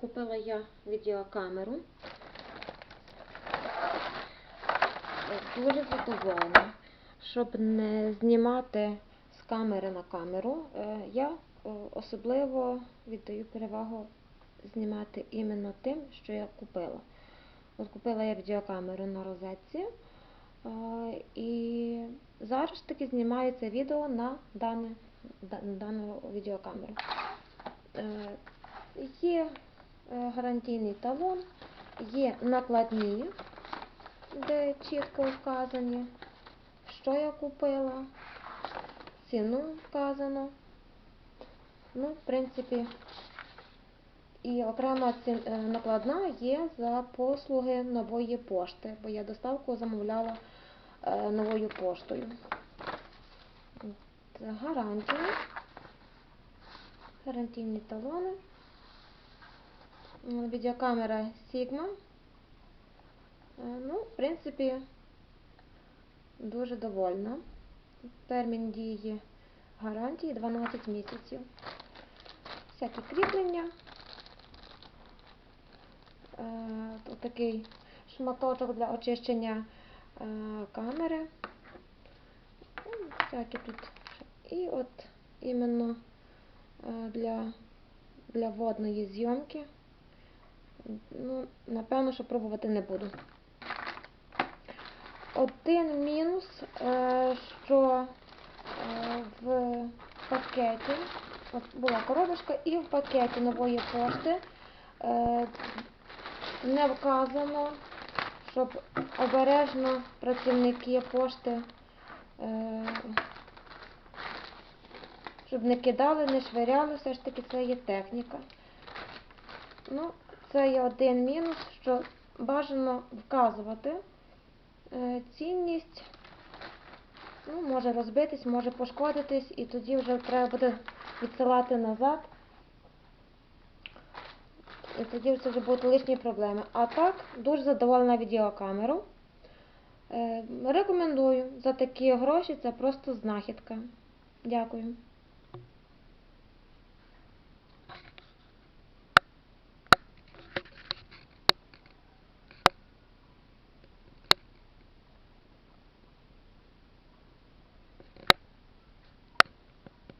Купила я відеокамеру. Дуже задоволена. Щоб не знімати з камери на камеру, е, я е, особливо віддаю перевагу знімати іменно тим, що я купила. От купила я відеокамеру на розетці. е, І зараз таки знімаю це відео на дане, да- на дану відеокамеру. Є е, гарантійний талон, є накладні, де чітко вказані, що я купила, ціну вказано. Ну, в принципі, і окрема е, накладна є за послуги нової пошти, бо я доставку замовляла е, новою поштою. Гарантія, гарантійні талони. Відеокамера Sigma. Е, Ну, в принципі, дуже довольна. Термін дії гарантії 12 місяців. Всякі кріплення. Е, Тут такий шматочок для очищення е, камери. Ну, Всякі тут. І от іменно е, для, для водної зйомки. Ну, напевно, що пробувати не буду. Один мінус, е, що е, в пакеті, була коробочка, і в пакеті нової пошти е, не вказано, щоб обережно працівники пошти, щоб не кидали, не швиряли, все ж таки це є техніка. Ну, це є один мінус, що бажано вказувати е, цінність. Ну, може розбитись, може пошкодитись, і тоді вже треба буде відсилати назад. І тоді це вже будуть лишні проблеми. А так, дуже задоволена відеокамеру. Е, Рекомендую за такі гроші, це просто знахідка. Дякую.